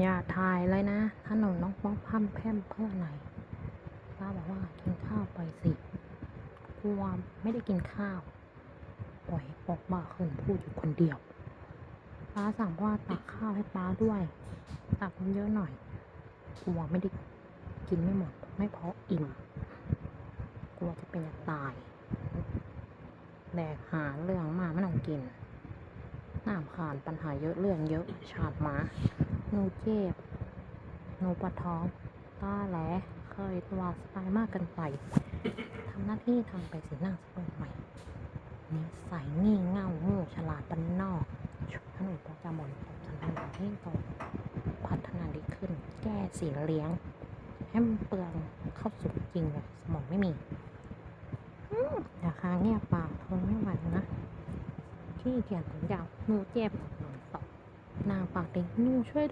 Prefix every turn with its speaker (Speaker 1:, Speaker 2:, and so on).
Speaker 1: อย่าถ่ายเลยนะถ้าหนูน้องป๊อกพั่มแพมเพื่อไหนป้าบอกว่ากินข้าวไปสิกลัวไม่ได้กินข้าวปล่อยป๊อกบ้าขึ้นพูดอยู่คนเดียวป้าสั่งว่าตักข้าวให้ป้าด้วย ตักมันเยอะหน่อยกลัวไม่ได้กินไม่หมด ไม่เพราะอิ่มกลัวจะเป็นจะตายแดกหาเรื่องมาไม่ต้องกินน้ำขานปัญหาเยอะเรื่องเยอะ ชาดมา หนูเจ็บ หนูปวดท้องต้าแหลเคยตัวสบายมากเกินไป ทำหน้าที่ทำไปสิหน้าสเปิดใหม่นิสัยงี่เง่าโง่ฉลาดปันนอกถ้าหนูพอจะหมดฉันทำให้โตพัฒนาดีขึ้น แก้สีเลี้ยงให้มันเปลืองเข้าสู่จริงเลยสมองไม่มีอย่าค้างเงียบปากทนไม่ไหวนะขี้เกียจผมยาวหนูเจ็บหนูตอนางปากเด็กหนูช่วย